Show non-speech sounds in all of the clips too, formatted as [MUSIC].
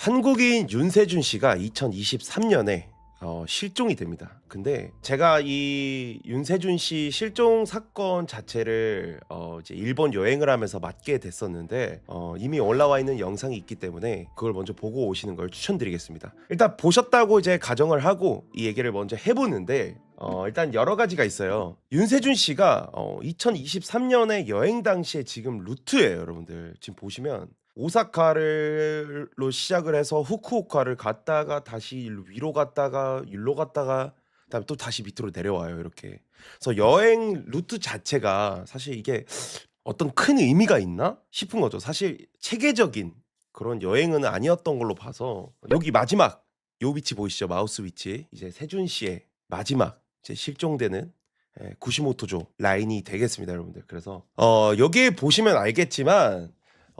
한국인 윤세준 씨가 2023년에 어, 실종이 됩니다. 근데 제가 이 윤세준 씨 실종 사건 자체를 어, 이제 일본 여행을 하면서 맡게 됐었는데 어, 이미 올라와 있는 영상이 있기 때문에 그걸 먼저 보고 오시는 걸 추천드리겠습니다. 일단 보셨다고 이제 가정을 하고 이 얘기를 먼저 해보는데 어, 일단 여러 가지가 있어요. 윤세준 씨가 어, 2023년에 여행 당시에 지금 루트예요, 여러분들. 지금 보시면 오사카를로 시작을 해서 후쿠오카를 갔다가 다시 위로 갔다가 일로 갔다가 그다음에 또 다시 밑으로 내려와요, 이렇게. 그래서 여행 루트 자체가 사실 이게 어떤 큰 의미가 있나 싶은 거죠. 사실 체계적인 그런 여행은 아니었던 걸로 봐서 여기 마지막 요 위치 보이시죠? 마우스 위치. 이제 세준 씨의 마지막 이제 실종되는 예, 구시모토조 라인이 되겠습니다, 여러분들. 그래서 어, 여기 보시면 알겠지만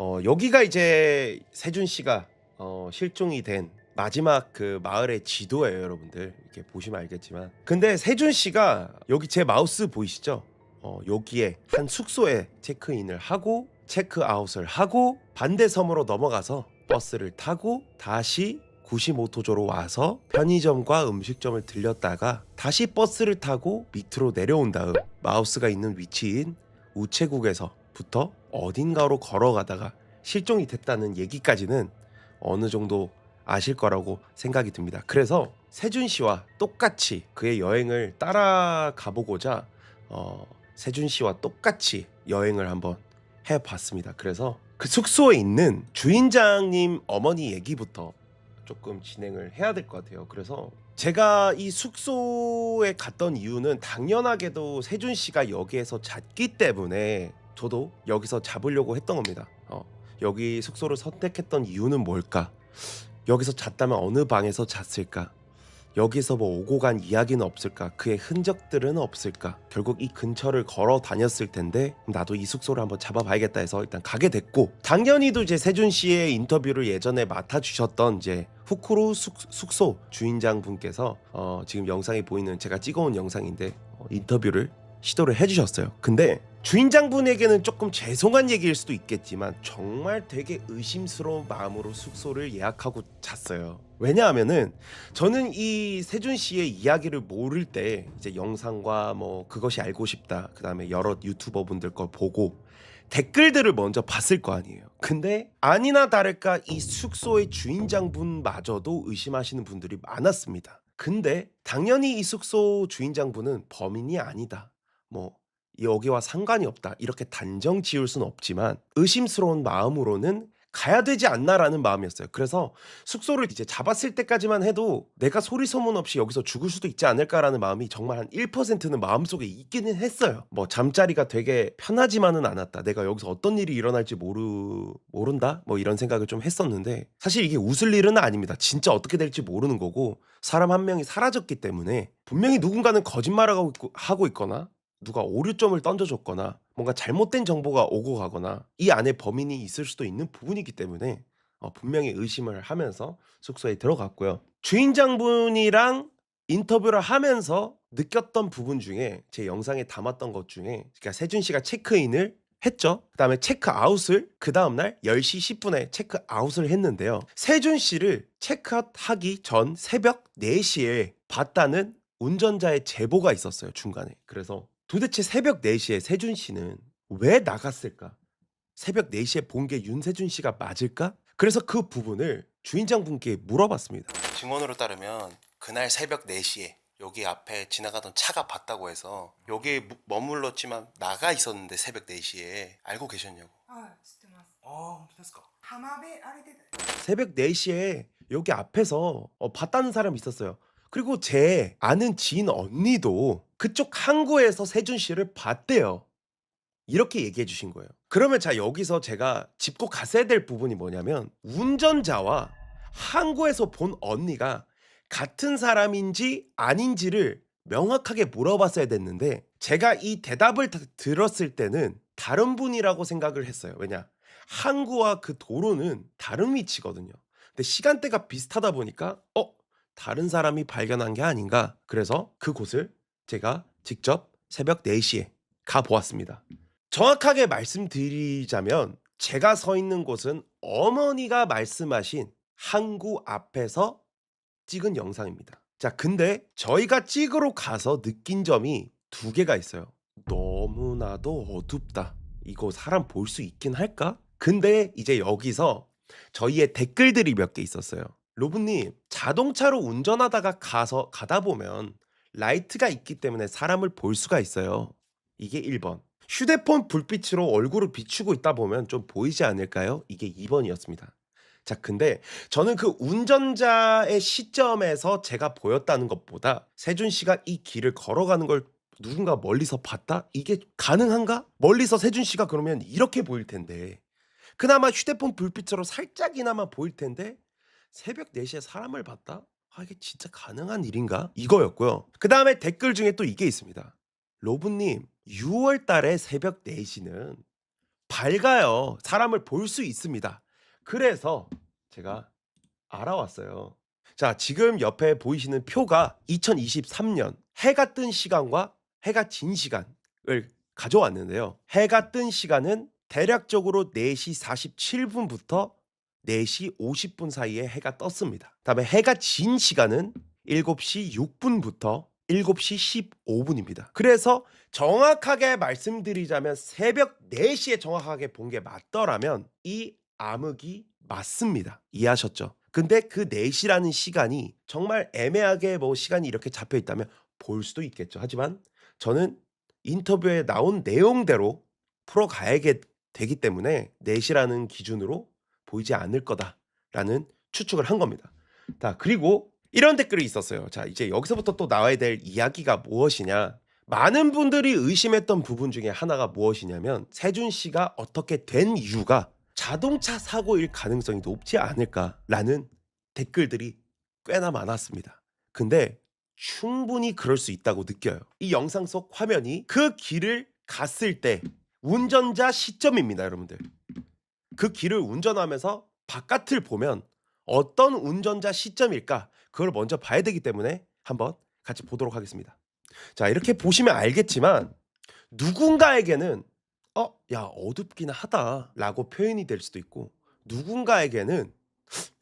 어, 여기가 이제 세준 씨가 어, 실종이 된 마지막 그 마을의 지도예요, 여러분들. 이렇게 보시면 알겠지만. 근데 세준 씨가 여기 제 마우스 보이시죠? 어, 여기에 한 숙소에 체크인을 하고 체크아웃을 하고 반대 섬으로 넘어가서 버스를 타고 다시 구시모토조로 와서 편의점과 음식점을 들렸다가 다시 버스를 타고 밑으로 내려온 다음 마우스가 있는 위치인 우체국에서부터 어딘가로 걸어가다가 실종이 됐다는 얘기까지는 어느 정도 아실 거라고 생각이 듭니다. 그래서 세준 씨와 똑같이 그의 여행을 따라가 보고자 어, 세준 씨와 똑같이 여행을 한번 해봤습니다. 그래서 그 숙소에 있는 주인장님 어머니 얘기부터 조금 진행을 해야 될 것 같아요. 그래서 제가 이 숙소에 갔던 이유는 당연하게도 세준 씨가 여기에서 잤기 때문에 저도 여기서 잡으려고 했던 겁니다. 어, 여기 숙소를 선택했던 이유는 뭘까? 여기서 잤다면 어느 방에서 잤을까? 여기서 뭐 오고 간 이야기는 없을까? 그의 흔적들은 없을까? 결국 이 근처를 걸어 다녔을 텐데 나도 이 숙소를 한번 잡아봐야겠다 해서 일단 가게 됐고 당연히도 이제 세준 씨의 인터뷰를 예전에 맡아주셨던 이제 후쿠루 숙, 숙소 주인장 분께서 어, 지금 영상에 보이는 제가 찍어온 영상인데 어, 인터뷰를 시도를 해주셨어요. 근데 주인장분에게는 조금 죄송한 얘기일 수도 있겠지만 정말 되게 의심스러운 마음으로 숙소를 예약하고 잤어요. 왜냐하면은 저는 이 세준 씨의 이야기를 모를 때 이제 영상과 뭐 그것이 알고 싶다 그다음에 여러 유튜버 분들 걸 보고 댓글들을 먼저 봤을 거 아니에요. 근데 아니나 다를까 이 숙소의 주인장분마저도 의심하시는 분들이 많았습니다. 근데 당연히 이 숙소 주인장분은 범인이 아니다. 뭐 여기와 상관이 없다. 이렇게 단정 지을 수는 없지만 의심스러운 마음으로는 가야 되지 않나라는 마음이었어요. 그래서 숙소를 이제 잡았을 때까지만 해도 내가 소리 소문 없이 여기서 죽을 수도 있지 않을까라는 마음이 정말 한 1%는 마음속에 있기는 했어요. 뭐 잠자리가 되게 편하지만은 않았다. 내가 여기서 어떤 일이 일어날지 모르 모른다. 뭐 이런 생각을 좀 했었는데 사실 이게 웃을 일은 아닙니다. 진짜 어떻게 될지 모르는 거고 사람 한 명이 사라졌기 때문에 분명히 누군가는 거짓말을 하고, 있고, 하고 있거나 누가 오류점을 던져줬거나 뭔가 잘못된 정보가 오고 가거나 이 안에 범인이 있을 수도 있는 부분이기 때문에 어, 분명히 의심을 하면서 숙소에 들어갔고요. 주인장분이랑 인터뷰를 하면서 느꼈던 부분 중에 제 영상에 담았던 것 중에 그러니까 세준 씨가 체크인을 했죠. 그다음에 체크아웃을 그 다음 날 10시 10분에 체크아웃을 했는데요. 세준 씨를 체크아웃하기 전 새벽 4시에 봤다는 운전자의 제보가 있었어요, 중간에. 그래서 도대체 새벽 4시에 세준 씨는 왜 나갔을까? 새벽 4시에 본 게 윤세준 씨가 맞을까? 그래서 그 부분을 주인장분께 물어봤습니다. 증언으로 따르면 그날 새벽 4시에 여기 앞에 지나가던 차가 봤다고 해서 여기 머물렀지만 나가 있었는데 새벽 4시에 알고 계셨냐고. はい知ってますああ本当ですか浜辺歩いてた 새벽 4시에 여기 앞에서 어, 봤다는 사람이 있었어요. 그리고 제 아는 지인 언니도 그쪽 항구에서 세준 씨를 봤대요. 이렇게 얘기해 주신 거예요. 그러면 자 여기서 제가 짚고 갔어야 될 부분이 뭐냐면 운전자와 항구에서 본 언니가 같은 사람인지 아닌지를 명확하게 물어봤어야 됐는데 제가 이 대답을 다- 들었을 때는 다른 분이라고 생각을 했어요. 왜냐? 항구와 그 도로는 다른 위치거든요. 근데 시간대가 비슷하다 보니까 어 다른 사람이 발견한 게 아닌가. 그래서 그곳을 제가 직접 새벽 4시에 가 보았습니다. 정확하게 말씀드리자면 제가 서 있는 곳은 어머니가 말씀하신 항구 앞에서 찍은 영상입니다. 자, 근데 저희가 찍으러 가서 느낀 점이 두 개가 있어요. 너무나도 어둡다. 이거 사람 볼 수 있긴 할까? 근데 이제 여기서 저희의 댓글들이 몇 개 있었어요. 로브님, 자동차로 운전하다가 가서 가다 보면 라이트가 있기 때문에 사람을 볼 수가 있어요. 이게 1번. 휴대폰 불빛으로 얼굴을 비추고 있다 보면 좀 보이지 않을까요? 이게 2번이었습니다. 자, 근데 저는 그 운전자의 시점에서 제가 보였다는 것보다 세준 씨가 이 길을 걸어가는 걸 누군가 멀리서 봤다? 이게 가능한가? 멀리서 세준 씨가 그러면 이렇게 보일 텐데. 그나마 휴대폰 불빛으로 살짝이나마 보일 텐데 새벽 4시에 사람을 봤다? 아, 이게 진짜 가능한 일인가? 이거였고요. 그 다음에 댓글 중에 또 이게 있습니다. 로브님, 6월 달에 새벽 4시는 밝아요. 사람을 볼 수 있습니다. 그래서 제가 알아왔어요. 자, 지금 옆에 보이시는 표가 2023년 해가 뜬 시간과 해가 진 시간을 가져왔는데요. 해가 뜬 시간은 대략적으로 4시 47분부터 4시 50분 사이에 해가 떴습니다. 다음에 해가 진 시간은 7시 6분부터 7시 15분입니다. 그래서 정확하게 말씀드리자면 새벽 4시에 정확하게 본 게 맞더라면 이 암흑이 맞습니다. 이해하셨죠? 근데 그 4시라는 시간이 정말 애매하게 뭐 시간이 이렇게 잡혀 있다면 볼 수도 있겠죠. 하지만 저는 인터뷰에 나온 내용대로 풀어가야게 되기 때문에 4시라는 기준으로 보이지 않을 거다라는 추측을 한 겁니다. 자, 그리고 이런 댓글이 있었어요. 자, 이제 여기서부터 또 나와야 될 이야기가 무엇이냐? 많은 분들이 의심했던 부분 중에 하나가 무엇이냐면 세준 씨가 어떻게 된 이유가 자동차 사고일 가능성이 높지 않을까라는 댓글들이 꽤나 많았습니다. 근데 충분히 그럴 수 있다고 느껴요. 이 영상 속 화면이 그 길을 갔을 때 운전자 시점입니다, 여러분들. 그 길을 운전하면서 바깥을 보면 어떤 운전자 시점일까? 그걸 먼저 봐야 되기 때문에 한번 같이 보도록 하겠습니다. 자, 이렇게 보시면 알겠지만 누군가에게는 어, 야, 어둡긴 하다라고 표현이 될 수도 있고 누군가에게는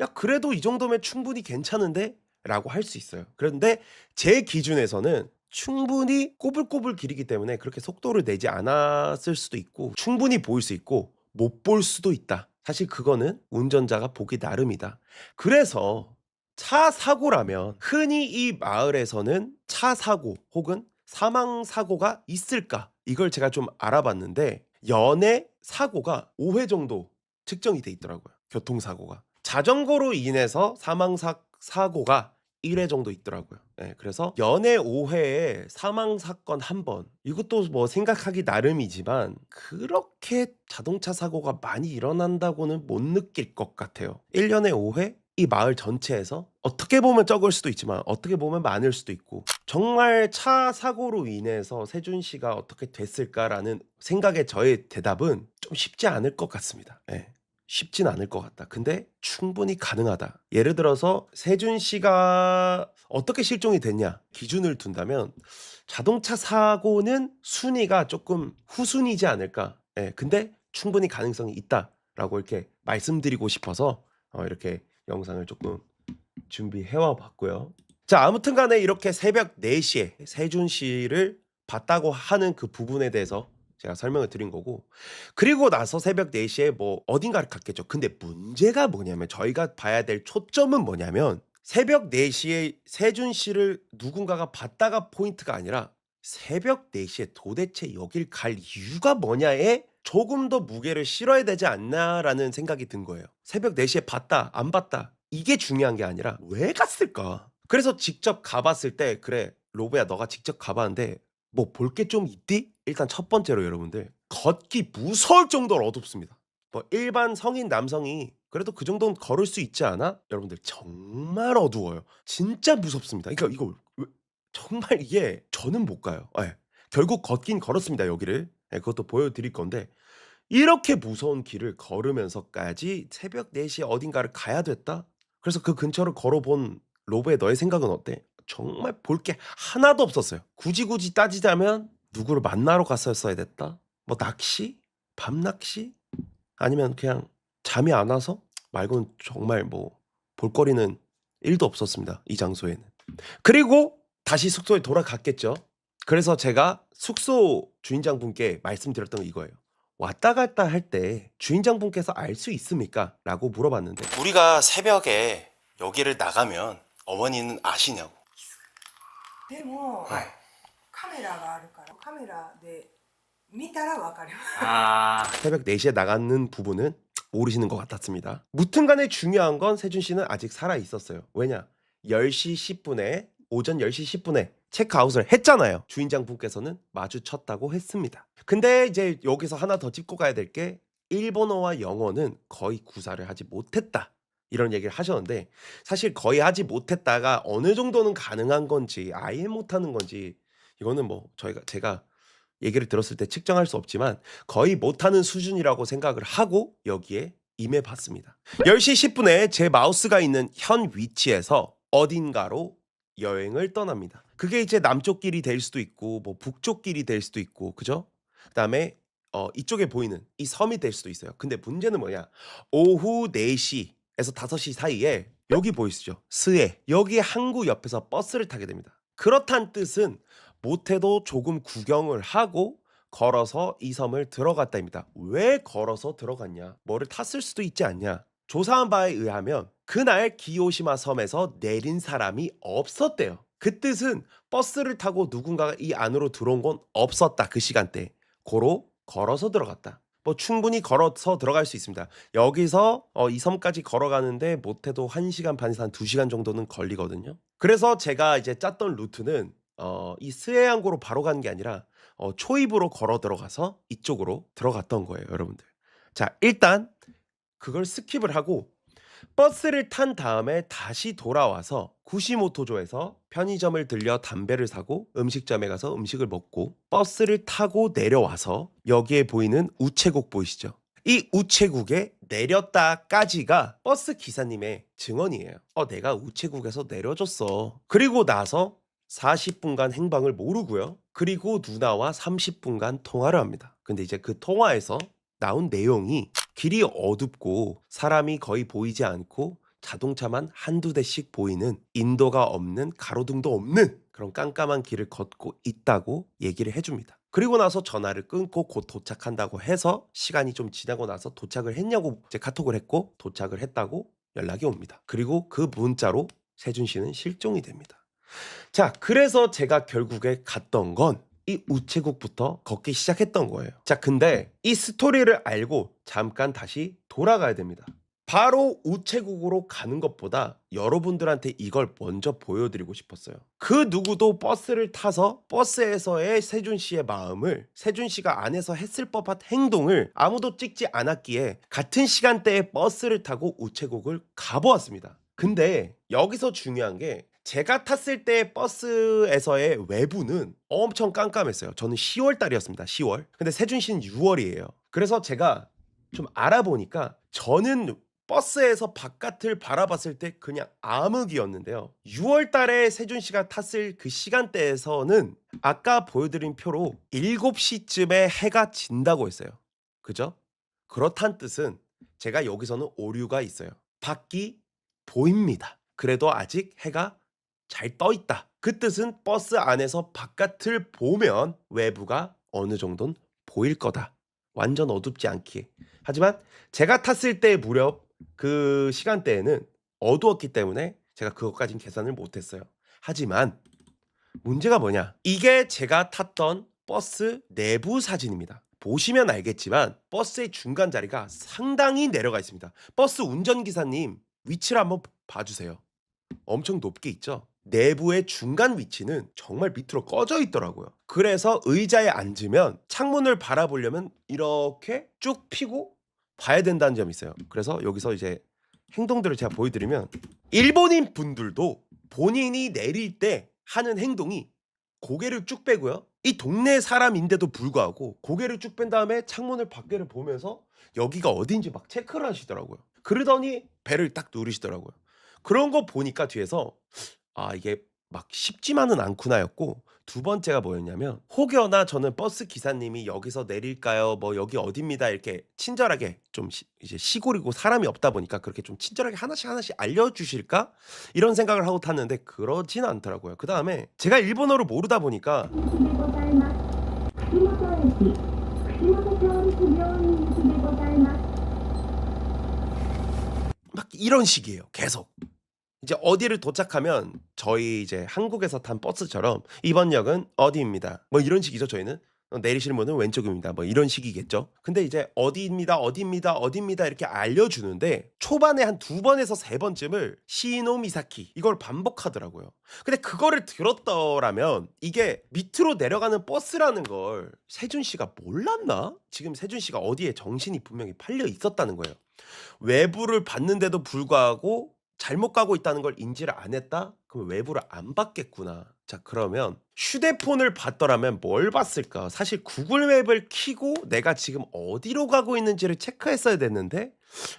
야, 그래도 이 정도면 충분히 괜찮은데? 라고 할 수 있어요. 그런데 제 기준에서는 충분히 꼬불꼬불 길이기 때문에 그렇게 속도를 내지 않았을 수도 있고 충분히 보일 수 있고 못 볼 수도 있다. 사실 그거는 운전자가 보기 나름이다. 그래서 차 사고라면 흔히 이 마을에서는 차 사고 혹은 사망 사고가 있을까? 이걸 제가 좀 알아봤는데 연애 사고가 5회 정도 측정이 돼 있더라고요. 교통사고가. 자전거로 인해서 사망 사, 사고가 1회 정도 있더라고요. 예, 그래서 연애 5회에 사망 사건 한 번. 이것도 뭐 생각하기 나름이지만 그렇게 자동차 사고가 많이 일어난다고는 못 느낄 것 같아요. 1년에 5회? 이 마을 전체에서 어떻게 보면 적을 수도 있지만 어떻게 보면 많을 수도 있고 정말 차 사고로 인해서 세준 씨가 어떻게 됐을까라는 생각에 저의 대답은 좀 쉽지 않을 것 같습니다. 예. 쉽진 않을 것 같다. 근데 충분히 가능하다. 예를 들어서 세준 씨가 어떻게 실종이 됐냐 기준을 둔다면 자동차 사고는 순위가 조금 후순위지 않을까. 예, 근데 충분히 가능성이 있다라고 이렇게 말씀드리고 싶어서 어, 이렇게 영상을 조금 준비해와 봤고요. 자, 아무튼 간에 이렇게 새벽 4시에 세준 씨를 봤다고 하는 그 부분에 대해서 제가 설명을 드린 거고 그리고 나서 새벽 4시에 뭐 어딘가를 갔겠죠. 근데 문제가 뭐냐면 저희가 봐야 될 초점은 뭐냐면 새벽 4시에 세준 씨를 누군가가 봤다가 포인트가 아니라 새벽 4시에 도대체 여길 갈 이유가 뭐냐에 조금 더 무게를 실어야 되지 않나라는 생각이 든 거예요. 새벽 4시에 봤다, 안 봤다. 이게 중요한 게 아니라 왜 갔을까? 그래서 직접 가봤을 때 그래 로브야 너가 직접 가봤는데 뭐 볼 게 좀 있디? 일단 첫 번째로 여러분들 걷기 무서울 정도로 어둡습니다. 뭐 일반 성인 남성이 그래도 그 정도는 걸을 수 있지 않아? 여러분들 정말 어두워요. 진짜 무섭습니다. 그러니까 이거 왜- 정말 이게 저는 못 가요. 예. 결국 걷긴 걸었습니다 여기를. 예, 그것도 보여드릴 건데 이렇게 무서운 길을 걸으면서까지 새벽 4시에 어딘가를 가야 됐다? 그래서 그 근처를 걸어본 로브의 너의 생각은 어때? 정말 볼 게 하나도 없었어요. 굳이 굳이 따지자면 누구를 만나러 갔었어야 됐다. 뭐 낚시? 밤 낚시? 아니면 그냥 잠이 안 와서 말고는 정말 뭐 볼거리는 일도 없었습니다. 이 장소에는. 그리고 다시 숙소에 돌아갔겠죠. 그래서 제가 숙소 주인장 분께 말씀드렸던 이거예요. 왔다 갔다 할 때 주인장 분께서 알 수 있습니까? 라고 물어봤는데 우리가 새벽에 여기를 나가면 어머니는 아시냐고. 네, 뭐 네. カメラがあるからカメラで見たらわかります [LAUGHS] 아, 새벽 4시에 나가는 부분은 모르시는 것 같았습니다. 무튼간에 중요한 건 세준 씨는 아직 살아 있었어요. 왜냐? 10시 10분에 오전 10시 10분에 체크아웃을 했잖아요. 주인장 분께서는 마주쳤다고 했습니다. 근데 이제 여기서 하나 더 짚고 가야 될 게 일본어와 영어는 거의 구사를 하지 못했다. 이런 얘기를 하셨는데 사실 거의 하지 못했다가 어느 정도는 가능한 건지 아예 못하는 건지 이거는 뭐 저희가 제가 얘기를 들었을 때 측정할 수 없지만 거의 못하는 수준이라고 생각을 하고 여기에 임해봤습니다. 10시 10분에 제 마우스가 있는 현 위치에서 어딘가로 여행을 떠납니다. 그게 이제 남쪽 길이 될 수도 있고 뭐 북쪽 길이 될 수도 있고 그죠? 그다음에 어, 이쪽에 보이는 이 섬이 될 수도 있어요. 근데 문제는 뭐냐? 오후 4시에서 5시 사이에 여기 보이시죠? 스에 여기 항구 옆에서 버스를 타게 됩니다. 그렇단 뜻은 못해도 조금 구경을 하고 걸어서 이 섬을 들어갔다입니다. 왜 걸어서 들어갔냐? 뭐를 탔을 수도 있지 않냐? 조사한 바에 의하면 그날 기요시마 섬에서 내린 사람이 없었대요. 그 뜻은 버스를 타고 누군가가 이 안으로 들어온 건 없었다. 그 시간대. 고로 걸어서 들어갔다. 뭐 충분히 걸어서 들어갈 수 있습니다. 여기서 어, 이 섬까지 걸어가는데 못해도 1시간 반에서 한 2시간 정도는 걸리거든요. 그래서 제가 이제 짰던 루트는 어, 이 스에항구로 바로 가는 게 아니라 어, 초입으로 걸어 들어가서 이쪽으로 들어갔던 거예요, 여러분들. 자, 일단 그걸 스킵을 하고 버스를 탄 다음에 다시 돌아와서 구시모토조에서 편의점을 들려 담배를 사고 음식점에 가서 음식을 먹고 버스를 타고 내려와서 여기에 보이는 우체국 보이시죠? 이 우체국에 내렸다까지가 버스 기사님의 증언이에요. 어, 내가 우체국에서 내려줬어. 그리고 나서 40분간 행방을 모르고요. 그리고 누나와 30분간 통화를 합니다. 근데 이제 그 통화에서 나온 내용이 길이 어둡고 사람이 거의 보이지 않고 자동차만 한두 대씩 보이는 인도가 없는 가로등도 없는 그런 깜깜한 길을 걷고 있다고 얘기를 해줍니다. 그리고 나서 전화를 끊고 곧 도착한다고 해서 시간이 좀 지나고 나서 도착을 했냐고 이제 카톡을 했고 도착을 했다고 연락이 옵니다. 그리고 그 문자로 세준 씨는 실종이 됩니다. 자, 그래서 제가 결국에 갔던 건 이 우체국부터 걷기 시작했던 거예요. 자, 근데 이 스토리를 알고 잠깐 다시 돌아가야 됩니다. 바로 우체국으로 가는 것보다 여러분들한테 이걸 먼저 보여드리고 싶었어요. 그 누구도 버스를 타서 버스에서의 세준 씨의 마음을 세준 씨가 안에서 했을 법한 행동을 아무도 찍지 않았기에 같은 시간대에 버스를 타고 우체국을 가보았습니다. 근데 여기서 중요한 게 제가 탔을 때 버스에서의 외부는 엄청 깜깜했어요. 저는 10월 달이었습니다. 10월. 근데 세준 씨는 6월이에요. 그래서 제가 좀 알아보니까 저는 버스에서 바깥을 바라봤을 때 그냥 암흑이었는데요. 6월 달에 세준 씨가 탔을 그 시간대에서는 아까 보여드린 표로 7시쯤에 해가 진다고 했어요. 그죠? 그렇단 뜻은 제가 여기서는 오류가 있어요. 밖이 보입니다. 그래도 아직 해가 잘 떠 있다. 그 뜻은 버스 안에서 바깥을 보면 외부가 어느 정도는 보일 거다. 완전 어둡지 않기에. 하지만 제가 탔을 때 무렵 그 시간대에는 어두웠기 때문에 제가 그것까진 계산을 못 했어요. 하지만 문제가 뭐냐? 이게 제가 탔던 버스 내부 사진입니다. 보시면 알겠지만 버스의 중간 자리가 상당히 내려가 있습니다. 버스 운전기사님 위치를 한번 봐주세요. 엄청 높게 있죠? 내부의 중간 위치는 정말 밑으로 꺼져 있더라고요. 그래서 의자에 앉으면 창문을 바라보려면 이렇게 쭉 피고 봐야 된다는 점이 있어요. 그래서 여기서 이제 행동들을 제가 보여드리면 일본인 분들도 본인이 내릴 때 하는 행동이 고개를 쭉 빼고요. 이 동네 사람인데도 불구하고 고개를 쭉 뺀 다음에 창문을 밖에를 보면서 여기가 어딘지 막 체크를 하시더라고요. 그러더니 배를 딱 누르시더라고요. 그런 거 보니까 뒤에서 아 이게 막 쉽지만은 않구나였고 두 번째가 뭐였냐면 혹여나 저는 버스 기사님이 여기서 내릴까요? 뭐 여기 어딥니다 이렇게 친절하게 좀 시- 이제 시골이고 사람이 없다 보니까 그렇게 좀 친절하게 하나씩 하나씩 알려주실까 이런 생각을 하고 탔는데 그러진 않더라고요. 그 다음에 제가 일본어를 모르다 보니까 でございます。串本駅、串本町立病院行きでございます。 막 이런 식이에요. 계속. 이제 어디를 도착하면 저희 이제 한국에서 탄 버스처럼 이번 역은 어디입니다. 뭐 이런 식이죠. 저희는 어, 내리시는 분은 왼쪽입니다. 뭐 이런 식이겠죠. 근데 이제 어디입니다, 어디입니다, 어디입니다 이렇게 알려주는데 초반에 한 두 번에서 세 번쯤을 시노 미사키 이걸 반복하더라고요. 근데 그거를 들었더라면 이게 밑으로 내려가는 버스라는 걸 세준 씨가 몰랐나? 지금 세준 씨가 어디에 정신이 분명히 팔려 있었다는 거예요. 외부를 봤는데도 불구하고 잘못 가고 있다는 걸 인지를 안 했다? 그럼 외부를 안 봤겠구나. 자, 그러면 휴대폰을 봤더라면 뭘 봤을까? 사실 구글 맵을 키고 내가 지금 어디로 가고 있는지를 체크했어야 됐는데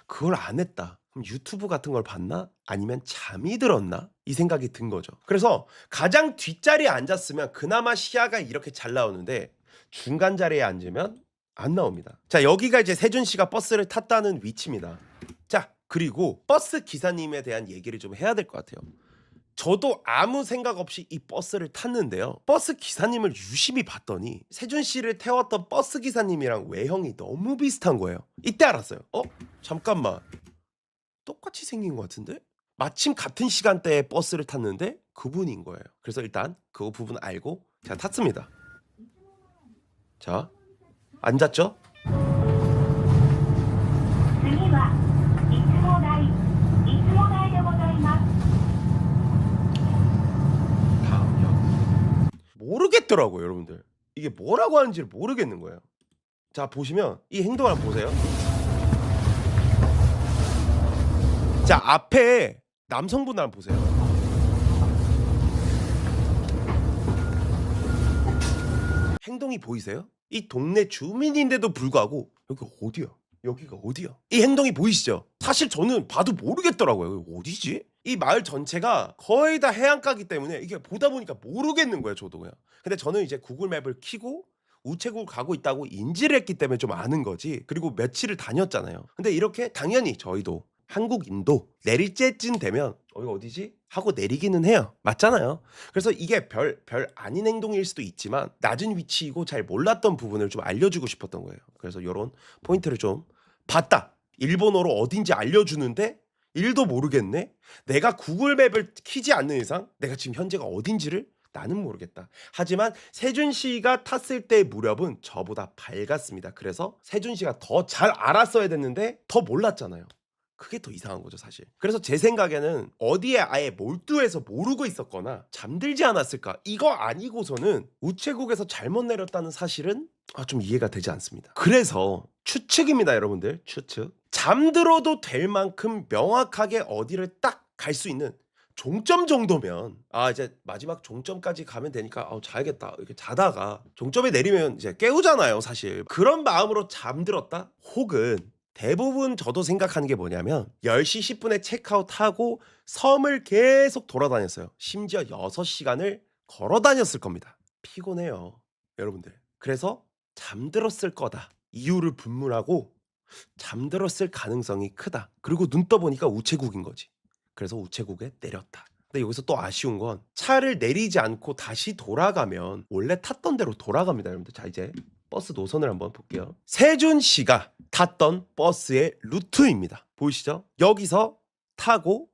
그걸 안 했다. 그럼 유튜브 같은 걸 봤나? 아니면 잠이 들었나? 이 생각이 든 거죠. 그래서 가장 뒷자리에 앉았으면 그나마 시야가 이렇게 잘 나오는데 중간 자리에 앉으면 안 나옵니다. 자, 여기가 이제 세준 씨가 버스를 탔다는 위치입니다. 그리고 버스 기사님에 대한 얘기를 좀 해야 될 것 같아요. 저도 아무 생각 없이 이 버스를 탔는데요. 버스 기사님을 유심히 봤더니 세준 씨를 태웠던 버스 기사님이랑 외형이 너무 비슷한 거예요. 이때 알았어요. 어? 잠깐만. 똑같이 생긴 것 같은데? 마침 같은 시간대에 버스를 탔는데 그분인 거예요. 그래서 일단 그 부분 알고 제가 탔습니다. 자, 앉았죠? 모르겠더라고요, 여러분들. 이게 뭐라고 하는지를 모르겠는 거예요. 자, 보시면 이 행동을 한번 보세요. 자, 앞에 남성분 한번 보세요. 행동이 보이세요? 이 동네 주민인데도 불구하고 여기 어디야? 여기가 어디야? 이 행동이 보이시죠? 사실 저는 봐도 모르겠더라고요. 어디지? 이 마을 전체가 거의 다 해안가기 때문에 이게 보다 보니까 모르겠는 거예요, 저도 그냥. 근데 저는 이제 구글 맵을 키고 우체국을 가고 있다고 인지를 했기 때문에 좀 아는 거지. 그리고 며칠을 다녔잖아요. 근데 이렇게 당연히 저희도 한국인도 내릴 때쯤 되면 여기 어디지? 하고 내리기는 해요. 맞잖아요. 그래서 이게 별, 별 아닌 행동일 수도 있지만 낮은 위치이고 잘 몰랐던 부분을 좀 알려주고 싶었던 거예요. 그래서 이런 포인트를 좀 봤다. 일본어로 어딘지 알려주는데 일도 모르겠네. 내가 구글 맵을 키지 않는 이상 내가 지금 현재가 어딘지를 나는 모르겠다. 하지만 세준 씨가 탔을 때의 무렵은 저보다 밝았습니다. 그래서 세준 씨가 더 잘 알았어야 됐는데 더 몰랐잖아요. 그게 더 이상한 거죠, 사실. 그래서 제 생각에는 어디에 아예 몰두해서 모르고 있었거나 잠들지 않았을까? 이거 아니고서는 우체국에서 잘못 내렸다는 사실은 아, 좀 이해가 되지 않습니다. 그래서 추측입니다, 여러분들. 추측. 잠들어도 될 만큼 명확하게 어디를 딱 갈 수 있는 종점 정도면 아 이제 마지막 종점까지 가면 되니까 아 자야겠다. 이렇게 자다가 종점에 내리면 이제 깨우잖아요 사실. 그런 마음으로 잠들었다? 혹은 대부분 저도 생각하는 게 뭐냐면 10시 10분에 체크아웃하고 섬을 계속 돌아다녔어요. 심지어 6시간을 걸어 다녔을 겁니다. 피곤해요 여러분들. 그래서 잠들었을 거다. 이유를 분문하고 잠들었을 가능성이 크다 그리고 눈 떠보니까 우체국인 거지 그래서 우체국에 내렸다. 근데 여기서 또 아쉬운 건 차를 내리지 않고 다시 돌아가면 원래 탔던 대로 돌아갑니다, 여러분들. 자, 이제 버스 노선을 한번 볼게요. 세준 씨가 탔던 버스의 루트입니다. 보이시죠? 여기서 타고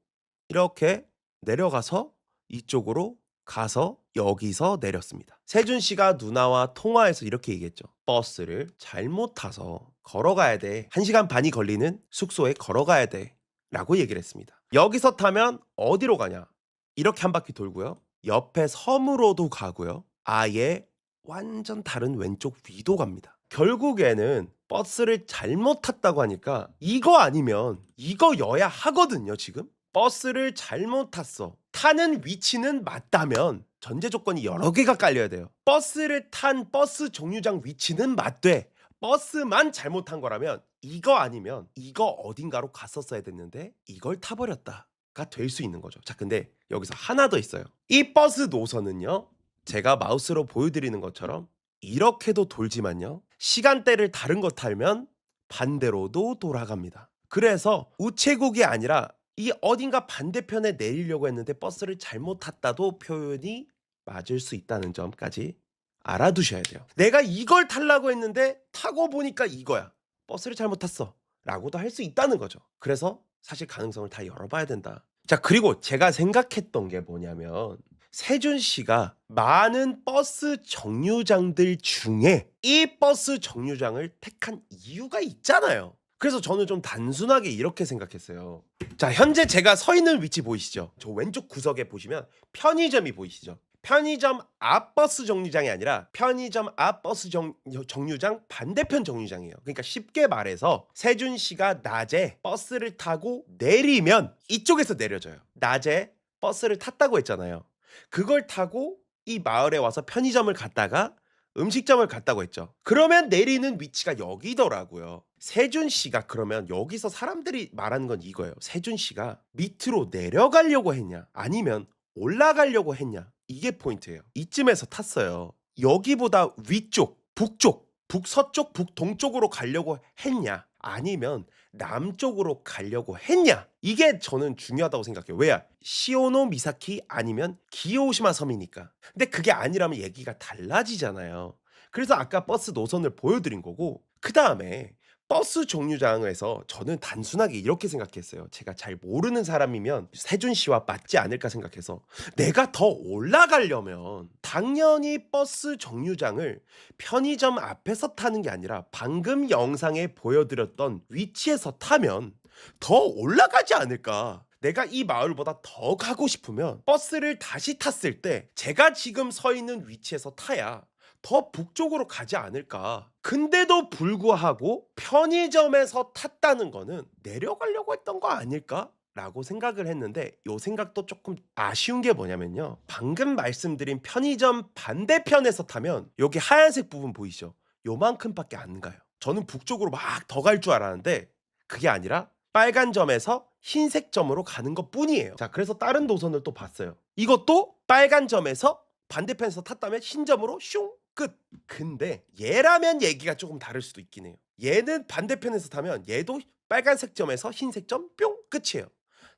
이렇게 내려가서 이쪽으로 가서 여기서 내렸습니다. 세준 씨가 누나와 통화해서 이렇게 얘기했죠. 버스를 잘못 타서 걸어가야 돼. 1시간 반이 걸리는 숙소에 걸어가야 돼. 라고 얘기를 했습니다. 여기서 타면 어디로 가냐? 이렇게 한 바퀴 돌고요. 옆에 섬으로도 가고요. 아예 완전 다른 왼쪽 위도 갑니다. 결국에는 버스를 잘못 탔다고 하니까 이거 아니면 이거여야 하거든요, 지금. 버스를 잘못 탔어. 타는 위치는 맞다면 전제 조건이 여러 개가 깔려야 돼요. 버스를 탄 버스 정류장 위치는 맞되 버스만 잘못한 거라면 이거 아니면 이거 어딘가로 갔었어야 됐는데 이걸 타버렸다. 될수 있는 거죠. 자, 근데 여기서 하나 더 있어요. 이 버스 노선은요. 제가 마우스로 보여드리는 것처럼 이렇게도 돌지만요. 시간대를 다른 거 탈면 반대로도 돌아갑니다. 그래서 우체국이 아니라 이 어딘가 반대편에 내리려고 했는데 버스를 잘못 탔다도 표현이 맞을 수 있다는 점까지 알아두셔야 돼요. 내가 이걸 타려고 했는데 타고 보니까 이거야. 버스를 잘못 탔어. 라고도 할 수 있다는 거죠. 그래서 사실 가능성을 다 열어봐야 된다. 자, 그리고 제가 생각했던 게 뭐냐면 세준 씨가 많은 버스 정류장들 중에 이 버스 정류장을 택한 이유가 있잖아요. 그래서 저는 좀 단순하게 이렇게 생각했어요. 자, 현재 제가 서 있는 위치 보이시죠? 저 왼쪽 구석에 보시면 편의점이 보이시죠? 편의점 앞 버스 정류장이 아니라 편의점 앞 버스 정, 정류장 반대편 정류장이에요. 그러니까 쉽게 말해서 세준 씨가 낮에 버스를 타고 내리면 이쪽에서 내려져요. 낮에 버스를 탔다고 했잖아요. 그걸 타고 이 마을에 와서 편의점을 갔다가 음식점을 갔다고 했죠. 그러면 내리는 위치가 여기더라고요. 세준 씨가 그러면 여기서 사람들이 말하는 건 이거예요. 세준 씨가 밑으로 내려가려고 했냐? 아니면 올라가려고 했냐? 이게 포인트예요. 이쯤에서 탔어요. 여기보다 위쪽, 북쪽, 북서쪽, 북동쪽으로 가려고 했냐? 아니면 남쪽으로 가려고 했냐? 이게 저는 중요하다고 생각해요. 왜야? 시오노 미사키 아니면 기요시마 섬이니까. 근데 그게 아니라면 얘기가 달라지잖아요. 그래서 아까 버스 노선을 보여드린 거고 그 다음에 버스 정류장에서 저는 단순하게 이렇게 생각했어요. 제가 잘 모르는 사람이면 세준 씨와 맞지 않을까 생각해서 내가 더 올라가려면 당연히 버스 정류장을 편의점 앞에서 타는 게 아니라 방금 영상에 보여드렸던 위치에서 타면 더 올라가지 않을까. 내가 이 마을보다 더 가고 싶으면 버스를 다시 탔을 때 제가 지금 서 있는 위치에서 타야 더 북쪽으로 가지 않을까. 근데도 불구하고 편의점에서 탔다는 거는 내려가려고 했던 거 아닐까? 라고 생각을 했는데 요 생각도 조금 아쉬운 게 뭐냐면요. 방금 말씀드린 편의점 반대편에서 타면 여기 하얀색 부분 보이시죠? 요만큼밖에 안 가요. 저는 북쪽으로 막 더 갈 줄 알았는데 그게 아니라 빨간 점에서 흰색 점으로 가는 것 뿐이에요. 자, 그래서 다른 노선을 또 봤어요. 이것도 빨간 점에서 반대편에서 탔다면 흰 점으로 슝 끝. 근데 얘라면 얘기가 조금 다를 수도 있긴 해요. 얘는 반대편에서 타면 얘도 빨간색 점에서 흰색 점 뿅 끝이에요.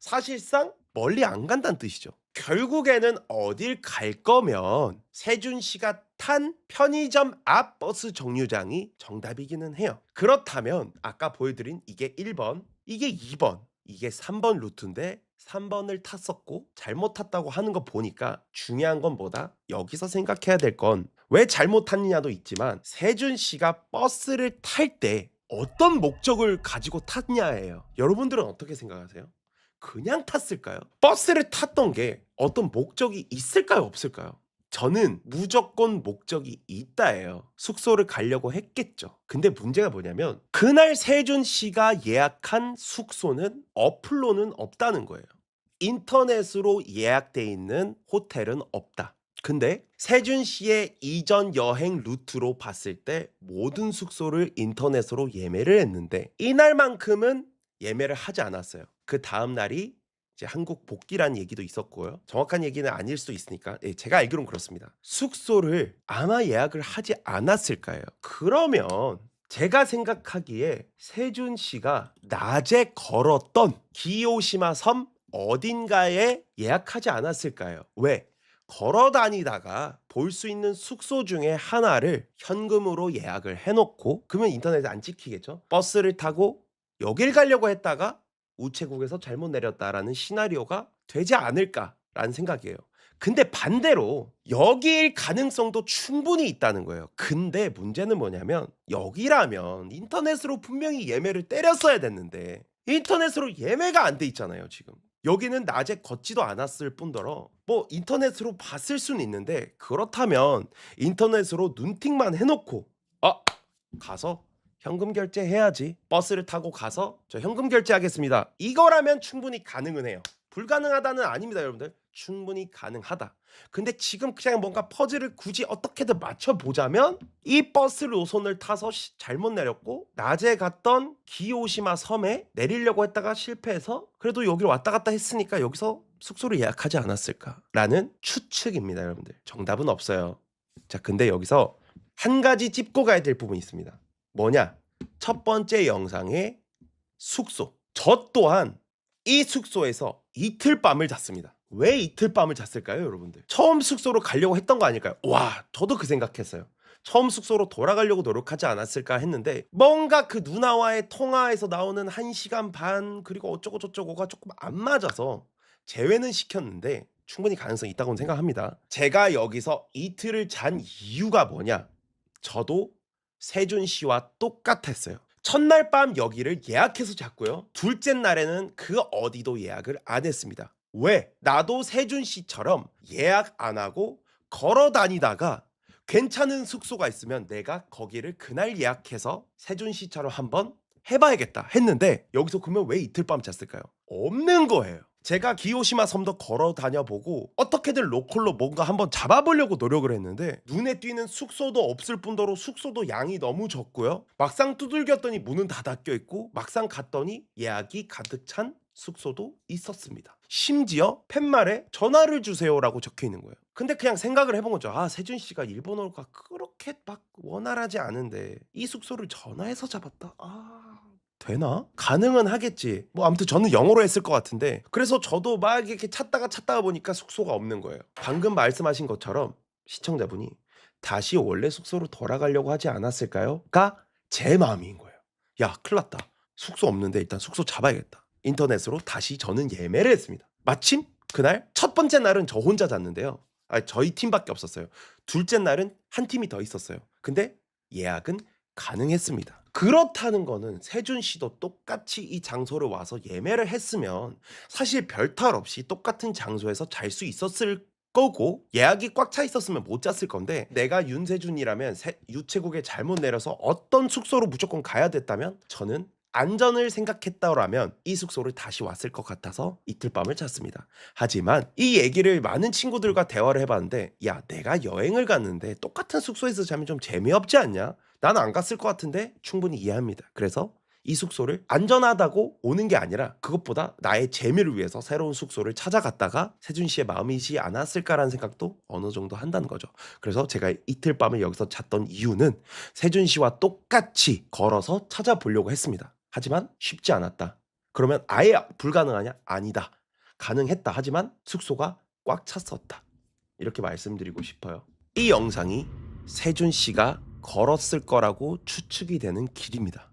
사실상 멀리 안 간다는 뜻이죠. 결국에는 어딜 갈 거면 세준 씨가 탄 편의점 앞 버스 정류장이 정답이기는 해요. 그렇다면 아까 보여드린 이게 1번, 이게 2번, 이게 3번 루트인데 3번을 탔었고 잘못 탔다고 하는 거 보니까 중요한 건 뭐다? 여기서 생각해야 될 건 왜 잘못 탔느냐도 있지만 세준 씨가 버스를 탈 때 어떤 목적을 가지고 탔냐예요. 여러분들은 어떻게 생각하세요? 그냥 탔을까요? 버스를 탔던 게 어떤 목적이 있을까요? 없을까요? 저는 무조건 목적이 있다예요. 숙소를 가려고 했겠죠. 근데 문제가 뭐냐면 그날 세준 씨가 예약한 숙소는 어플로는 없다는 거예요. 인터넷으로 예약돼 있는 호텔은 없다. 근데 세준 씨의 이전 여행 루트로 봤을 때 모든 숙소를 인터넷으로 예매를 했는데 이날만큼은 예매를 하지 않았어요. 그 다음 날이 이제 한국 복귀란 얘기도 있었고요. 정확한 얘기는 아닐 수도 있으니까 예, 제가 알기로는 그렇습니다. 숙소를 아마 예약을 하지 않았을 까요? 그러면 제가 생각하기에 세준 씨가 낮에 걸었던 기요시마 섬 어딘가에 예약하지 않았을까요? 왜? 걸어 다니다가 볼 수 있는 숙소 중에 하나를 현금으로 예약을 해놓고 그러면 인터넷에 안 찍히겠죠? 버스를 타고 여길 가려고 했다가 우체국에서 잘못 내렸다라는 시나리오가 되지 않을까라는 생각이에요. 근데 반대로 여기일 가능성도 충분히 있다는 거예요. 근데 문제는 뭐냐면 여기라면 인터넷으로 분명히 예매를 때렸어야 됐는데 인터넷으로 예매가 안 돼 있잖아요, 지금. 여기는 낮에 걷지도 않았을 뿐더러 뭐 인터넷으로 봤을 수는 있는데 그렇다면 인터넷으로 눈팅만 해놓고 아 가서 현금 결제해야지. 버스를 타고 가서 저 현금 결제하겠습니다. 이거라면 충분히 가능은 해요. 불가능하다는 아닙니다 여러분들 충분히 가능하다. 근데 지금 그냥 뭔가 퍼즐을 굳이 어떻게든 맞춰보자면 이 버스 노선을 타서 시- 잘못 내렸고 낮에 갔던 기요시마 섬에 내리려고 했다가 실패해서 그래도 여기로 왔다 갔다 했으니까 여기서 숙소를 예약하지 않았을까라는 추측입니다 여러분들. 정답은 없어요. 자 근데 여기서 한 가지 짚고 가야 될 부분이 있습니다. 뭐냐? 첫 번째 영상의 숙소. 저 또한 이 숙소에서 이틀 밤을 잤습니다. 왜 이틀 밤을 잤을까요, 여러분들? 처음 숙소로 가려고 했던 거 아닐까요? 와, 저도 그 생각했어요. 처음 숙소로 돌아가려고 노력하지 않았을까 했는데 뭔가 그 누나와의 통화에서 나오는 1시간 반 그리고 어쩌고 저쩌고가 조금 안 맞아서 제외는 시켰는데 충분히 가능성이 있다고 생각합니다. 제가 여기서 이틀을 잔 이유가 뭐냐? 저도 세준 씨와 똑같았어요. 첫날 밤 여기를 예약해서 잤고요. 둘째 날에는 그 어디도 예약을 안 했습니다. 왜? 나도 세준 씨처럼 예약 안 하고 걸어 다니다가 괜찮은 숙소가 있으면 내가 거기를 그날 예약해서 세준 씨처럼 한번 해봐야겠다 했는데 여기서 그러면 왜 이틀 밤 잤을까요? 없는 거예요. 제가 기요시마 섬도 걸어 다녀보고 어떻게든 로컬로 뭔가 한번 잡아보려고 노력을 했는데 눈에 띄는 숙소도 없을 뿐더러 숙소도 양이 너무 적고요. 막상 두들겼더니 문은 다 닫혀 있고 막상 갔더니 예약이 가득 찬 숙소도 있었습니다. 심지어 팻말에 전화를 주세요라고 적혀 있는 거예요. 근데 그냥 생각을 해본 거죠. 아 세준 씨가 일본어가 그렇게 막 원활하지 않은데 이 숙소를 전화해서 잡았다. 아 되나? 가능은 하겠지. 뭐 아무튼 저는 영어로 했을 것 같은데 그래서 저도 막 이렇게 찾다가 찾다가 보니까 숙소가 없는 거예요. 방금 말씀하신 것처럼 시청자분이 다시 원래 숙소로 돌아가려고 하지 않았을까요?가 제 마음인 거예요. 야, 큰일 났다. 숙소 없는데 일단 숙소 잡아야겠다. 인터넷으로 다시 저는 예매를 했습니다. 마침 그날 첫 번째 날은 저 혼자 잤는데요. 아, 저희 팀밖에 없었어요. 둘째 날은 한 팀이 더 있었어요. 근데 예약은 가능했습니다. 그렇다는 거는 세준 씨도 똑같이 이 장소를 와서 예매를 했으면 사실 별탈 없이 똑같은 장소에서 잘 수 있었을 거고 예약이 꽉 차 있었으면 못 잤을 건데 내가 윤세준이라면 세- 유채국에 잘못 내려서 어떤 숙소로 무조건 가야 됐다면 저는 안전을 생각했다라면 이 숙소를 다시 왔을 것 같아서 이틀 밤을 잤습니다. 하지만 이 얘기를 많은 친구들과 대화를 해봤는데 야 내가 여행을 갔는데 똑같은 숙소에서 자면 좀 재미없지 않냐? 나는 안 갔을 것 같은데 충분히 이해합니다. 그래서 이 숙소를 안전하다고 오는 게 아니라 그것보다 나의 재미를 위해서 새로운 숙소를 찾아갔다가 세준 씨의 마음이지 않았을까라는 생각도 어느 정도 한다는 거죠. 그래서 제가 이틀 밤을 여기서 잤던 이유는 세준 씨와 똑같이 걸어서 찾아보려고 했습니다. 하지만 쉽지 않았다. 그러면 아예 불가능하냐? 아니다. 가능했다. 하지만 숙소가 꽉 찼었다. 이렇게 말씀드리고 싶어요. 이 영상이 세준 씨가 걸었을 거라고 추측이 되는 길입니다.